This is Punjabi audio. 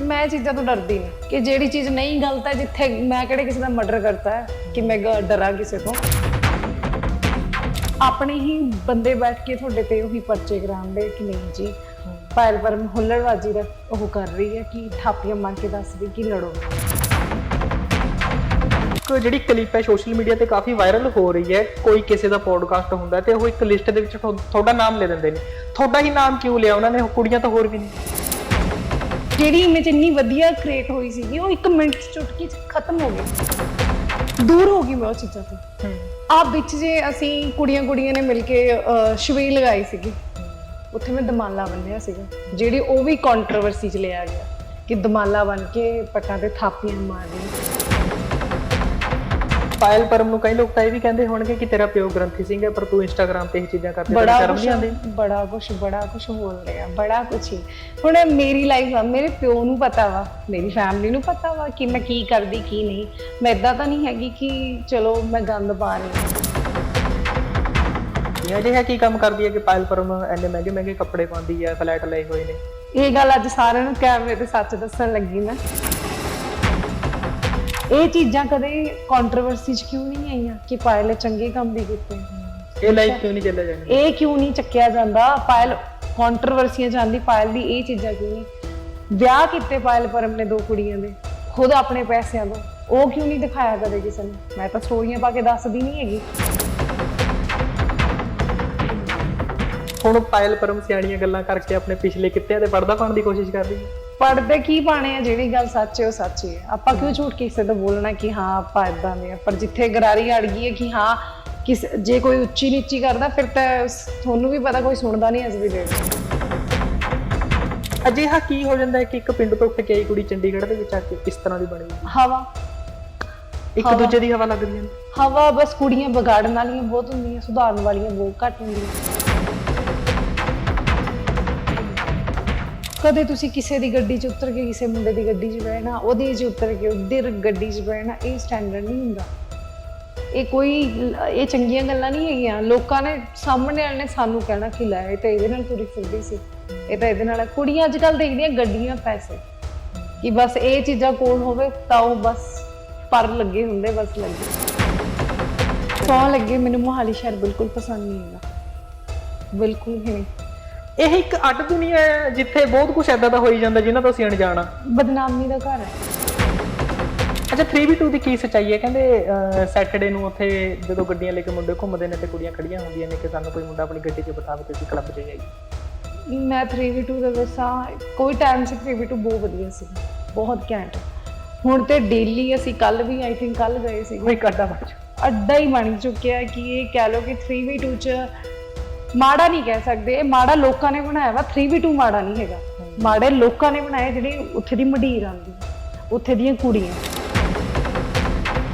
ਮੈਂ ਇਹ ਚੀਜ਼ਾਂ ਤੋਂ ਡਰਦੀ ਨਹੀਂ ਕਿ ਜਿਹੜੀ ਚੀਜ਼ ਨਹੀਂ ਗਲਤ ਹੈ, ਜਿੱਥੇ ਮੈਂ ਕਿਹੜੇ ਕਿਸੇ ਦਾ ਮਰਡਰ ਕਰਤਾ ਹੈ, ਕਿ ਮੈਂ ਗ- ਡਰਾਂ ਕਿਸੇ ਤੋਂ। ਆਪਣੇ ਹੀ ਬੰਦੇ ਬੈਠ ਕੇ ਤੁਹਾਡੇ ਤੇ ਉਹੀ ਪਰਚੇ ਕਰਾਉਂਦੇ ਕਿ ਨਹੀਂ ਜੀ ਪਾਇਲ ਪਰ ਹੁੱਲੜਬਾਜੀ ਦਾ ਉਹ ਕਰ ਰਹੀ ਹੈ ਕਿ ਥਾਪੀਆਂ ਮਾਰ ਕੇ ਦੱਸ ਰਹੀ ਕਿ ਲੜੋ। ਇੱਕ ਜਿਹੜੀ ਕਲਿੱਪ ਹੈ ਸੋਸ਼ਲ ਮੀਡੀਆ ਤੇ ਕਾਫੀ ਵਾਇਰਲ ਹੋ ਰਹੀ ਹੈ, ਕੋਈ ਕਿਸੇ ਦਾ ਪੋਡਕਾਸਟ ਹੁੰਦਾ ਹੈ ਤੇ ਉਹ ਇੱਕ ਲਿਸਟ ਦੇ ਵਿੱਚ ਤੁਹਾ- ਤੁਹਾਡਾ ਨਾਮ ਲੈ ਦਿੰਦੇ ਨੇ। ਤੁਹਾਡਾ ਹੀ ਨਾਮ ਕਿਉਂ ਲਿਆ? ਉਹਨਾਂ ਨੇ ਕੁੜੀਆਂ ਤਾਂ ਹੋਰ ਵੀ ਨੇ। ਜਿਹੜੀ ਇਮੇਜ ਇੰਨੀ ਵਧੀਆ ਕ੍ਰੀਏਟ ਹੋਈ ਸੀਗੀ ਉਹ ਇੱਕ ਮਿੰਟ ਚ ਚੁਟਕੀ ਚ ਖਤਮ ਹੋ ਗਈ। ਦੂਰ ਹੋ ਗਈ ਮੈਂ ਉਹ ਚੀਜ਼ਾਂ ਤੋਂ। ਆ ਵਿੱਚ ਜੇ ਅਸੀਂ ਕੁੜੀਆਂ ਕੁੜੀਆਂ ਨੇ ਮਿਲ ਕੇ ਛਬੀਲ ਲਗਾਈ ਸੀਗੀ ਉੱਥੇ ਮੈਂ ਦਮਾਲਾ ਬੰਨਿਆ ਸੀਗਾ ਜਿਹੜੀ ਉਹ ਵੀ ਕੰਟਰੋਵਰਸੀ ਚ ਲਿਆ ਗਿਆ ਕਿ ਦਮਾਲਾ ਬਣ ਕੇ ਪੱਟਾਂ ਤੇ ਥਾਪੀਆਂ ਮਾਰਨੀ ਪਾਇਲ ਪਰਮ ਨੂੰ ਕਈ ਲੋਕ ਤਾਂ ਇਹ ਵੀ ਕਹਿੰਦੇ ਹੋਣਗੇ ਕਿ ਤੇਰਾ ਪਿਓ ਗ੍ਰੰਥੀ ਸਿੰਘ ਹੈ ਪਰ ਤੂੰ ਇੰਸਟਾਗ੍ਰam ਤੇ ਇਹ ਚੀਜ਼ਾਂ ਕਰਦੀ ਬੜਾ ਸ਼ਰਮ ਨਹੀਂ ਆਉਂਦੀ? ਬੜਾ ਕੁਛ ਬੜਾ ਕੁਛ ਬੋਲ ਰਿਹਾ ਬੜਾ ਕੁਛ ਹੀ। ਹੁਣ ਮੇਰੀ ਲਾਈਫ ਆ ਮੇਰੇ ਪਿਓ ਨੂੰ ਪਤਾ ਵਾ ਮੇਰੀ ਫੈਮਿਲੀ ਨੂੰ ਪਤਾ ਵਾ ਕਿ ਮੈਂ ਕੀ ਕਰਦੀ ਕੀ ਨਹੀਂ। ਮੈਂ ਇਦਾਂ ਤਾਂ ਨਹੀਂ ਹੈਗੀ ਕਿ ਚਲੋ ਮੈਂ ਗੰਦ ਪਾ ਰਹੀ ਹਾਂ। ਇਹ ਅਜਿਹਾ ਕੀ ਕੰਮ ਕਰਦੀ ਹੈ ਕਿ ਪਾਇਲ ਪਰਮ ਐਨੇ ਮਹਿੰਗੇ ਮਹਿੰਗੇ ਕੱਪੜੇ ਪਾਉਂਦੀ ਹੈ ਫਲੈਟ ਲਏ ਹੋਏ ਨੇ? ਇਹ ਗੱਲ ਅੱਜ ਸਾਰਿਆਂ ਨੂੰ ਕੈਮਰੇ ਤੇ ਸੱਚ ਦੱਸਣ ਲੱਗੀ ਮੈਂ। ਇਹ ਚੀਜ਼ਾਂ ਕਦੇ ਕੰਟਰੋਵਰਸੀ 'ਚ ਕਿਉਂ ਨਹੀਂ ਆਈਆਂ ਕਿ ਪਾਇਲ ਚੰਗੇ ਕੰਮ ਵੀ ਕੀਤੇ? ਇਹ ਲਾਈਫ ਕਿਉਂ ਨਹੀਂ ਚੱਲਿਆ ਜਾਣੀ ਇਹ ਕਿਉਂ ਨਹੀਂ ਚੱਕਿਆ ਜਾਂਦਾ? ਪਾਇਲ ਕੰਟਰੋਵਰਸੀਆਂ ਜਾਂਦੀ ਪਾਇਲ ਦੀ ਇਹ ਚੀਜ਼ਾਂ ਕਿਉਂ ਨਹੀਂ? ਵਿਆਹ ਕੀਤੇ ਪਾਇਲ ਪਰਮ ਨੇ ਦੋ ਕੁੜੀਆਂ ਦੇ ਖੁਦ ਆਪਣੇ ਪੈਸਿਆਂ ਤੋਂ ਉਹ ਕਿਉਂ ਨਹੀਂ ਦਿਖਾਇਆ ਕਦੇ ਕਿਸੇ ਨੇ? ਮੈਂ ਤਾਂ ਸਟੋਰੀਆਂ ਪਾ ਕੇ ਦੱਸਦੀ ਨਹੀਂ ਹੈਗੀ। ਹੁਣ ਪਾਇਲ ਪਰਮ ਸਿਆਣੀਆਂ ਗੱਲਾਂ ਕਰਕੇ ਆਪਣੇ ਪਿਛਲੇ ਕਿੱਤਿਆਂ ਤੇ ਪਰਦਾ ਪਾਉਣ ਦੀ ਕੋਸ਼ਿਸ਼ ਕਰ ਰਹੀ ਹੈ ਪੜਦੇ ਕੀ ਪਾਣੇ ਆ? ਜਿਹੜੀ ਗੱਲ ਸੱਚ ਹੈ ਉਹ ਸੱਚ ਹੀ ਹੈ। ਆਪਾਂ ਕਿਉਂ ਝੂਠ ਕਿਸੇ ਤੋਂ ਬੋਲਣਾ ਕਿ ਹਾਂ ਆਪਾਂ ਇਦਾਂ ਦੇ ਆ? ਪਰ ਜਿੱਥੇ ਗਰਾਰੀ ਅੜ ਗਈ ਹੈ ਕਿ ਹਾਂ ਕਿਸ ਜੇ ਕੋਈ ਉੱਚੀ ਨੀਚੀ ਕਰਦਾ ਫਿਰ ਤਾਂ ਤੁਹਾਨੂੰ ਵੀ ਪਤਾ ਕੋਈ ਸੁਣਦਾ ਨਹੀਂ ਅੱਜ ਦੀ ਡੇਟ ਅਜਿਹਾ ਕੀ ਹੋ ਜਾਂਦਾ ਹੈ ਕਿ ਇੱਕ ਪਿੰਡ ਤੋਂ ਉੱਠ ਕੇ ਆਈ ਕੁੜੀ ਚੰਡੀਗੜ੍ਹ ਦੇ ਵਿੱਚ ਆ ਕੇ ਕਿਸ ਤਰ੍ਹਾਂ ਦੀ ਬਣ ਹਵਾ। ਇੱਕ। ਦੂਜੇ ਦੀ ਹਵਾ ਲੱਗਦੀ ਹੈ। ਹਵਾ ਬਸ ਕੁੜੀਆਂ ਵਿਗਾੜਨ ਵਾਲੀਆਂ ਬਹੁਤ ਹੁੰਦੀਆਂ ਸੁਧਾਰਨ ਵਾਲੀਆਂ ਬਹੁਤ ਘੱਟ ਹੁੰਦੀਆਂ। ਕਦੇ ਤੁਸੀਂ ਕਿਸੇ ਦੀ ਗੱਡੀ 'ਚ ਉਤਰ ਕੇ ਕਿਸੇ ਮੁੰਡੇ ਦੀ ਗੱਡੀ 'ਚ ਬਹਿਣਾ, ਉਹਦੇ 'ਚ ਉਤਰ ਕੇ ਉਹਦੀ ਗੱਡੀ 'ਚ ਬਹਿਣਾ, ਇਹ ਸਟੈਂਡਰਡ ਨਹੀਂ ਹੁੰਦਾ। ਇਹ ਕੋਈ ਇਹ ਚੰਗੀਆਂ ਗੱਲਾਂ ਨਹੀਂ ਹੈਗੀਆਂ। ਲੋਕਾਂ ਨੇ ਸਾਹਮਣੇ ਵਾਲੇ ਨੇ ਸਾਨੂੰ ਕਹਿਣਾ ਕਿ ਲੈ, ਇਹ ਤਾਂ ਇਹਦੇ ਨਾਲ ਤੁਰੀ ਫਿਰਦੀ ਸੀ। ਇਹ ਤਾਂ ਇਹਦੇ ਨਾਲ ਕੁੜੀਆਂ ਅੱਜ ਕੱਲ ਦੇਖਦੀਆਂ ਗੱਡੀਆਂ ਪੈਸੇ। ਕਿ ਬਸ ਇਹ ਚੀਜ਼ਾਂ ਕੋਲ ਹੋਵੇ ਤਾਂ ਉਹ ਬਸ ਪਰ ਲੱਗੇ ਹੁੰਦੇ, ਬਸ ਲੱਗੇ। ਸੌ ਲੱਗੇ ਮੈਨੂੰ ਮੋਹਾਲੀ ਸ਼ਹਿਰ ਬਿਲਕੁਲ ਪਸੰਦ ਨਹੀਂ ਹੈਗਾ। ਬਿਲਕੁਲ ਹੀ ਨਹੀਂ। ਇਹ ਇੱਕ ਅੱਡ ਦੁਨੀਆ ਹੈ ਜਿੱਥੇ ਬਹੁਤ ਕੁਝ ਐਦਾਂ ਦਾ ਹੋਈ ਜਾਂਦਾ ਜਿਨ੍ਹਾਂ ਤੋਂ ਅਸੀਂ ਅਣਜਾਣ ਬਦਨਾਮੀ ਦਾ ਘਰ ਹੈ। ਅੱਛਾ 3v2 ਦੀ ਕੀ ਸੱਚਾਈ ਹੈ? ਕਹਿੰਦੇ ਸੈਟਰਡੇ ਨੂੰ ਉੱਥੇ ਜਦੋਂ ਗੱਡੀਆਂ ਲੈ ਕੇ ਮੁੰਡੇ ਘੁੰਮਦੇ ਨੇ ਤੇ ਕੁੜੀਆਂ ਖੜੀਆਂ ਹੁੰਦੀਆਂ ਨੇ ਕਿ ਸਾਨੂੰ ਕੋਈ ਮੁੰਡਾ ਆਪਣੀ ਗੱਡੀ 'ਚ ਬਿਠਾਵੇ ਤੇ ਅਸੀਂ ਕਲੱਬ 'ਚ ਜਾਈਏ। ਮੈਂ 3v2 ਦਾ ਦੱਸਾਂ ਕੋਈ ਟਾਈਮ ਸੀ 3v2 ਬਹੁਤ ਵਧੀਆ ਸੀ ਬਹੁਤ ਘੈਂਟ। ਹੁਣ ਤੇ ਡੇਲੀ ਅਸੀਂ ਕੱਲ ਵੀ ਆਈ ਥਿੰਕ ਕੱਲ ਗਏ ਸੀ। ਕੋਈ ਕੱਢਾ ਬਾਅਦ ਅੱਡਾ ਹੀ ਬਣ ਚੁੱਕਿਆ ਕਿ ਇਹ ਕਹਿ ਲਓ ਕਿ 3v2 ਚ ਮਾੜਾ ਨਹੀਂ ਕਹਿ ਸਕਦੇ, ਇਹ ਮਾੜਾ ਲੋਕਾਂ ਨੇ ਬਣਾਇਆ ਵਾ 3v2 ਮਾੜਾ ਨਹੀਂ ਹੈਗਾ। ਮਾੜੇ ਲੋਕਾਂ ਨੇ ਬਣਾਇਆ ਜਿਹੜੀ ਉੱਥੇ ਦੀ ਮਡੀਰ ਆਂਦੀ ਉੱਥੇ ਦੀਆਂ ਕੁੜੀਆਂ।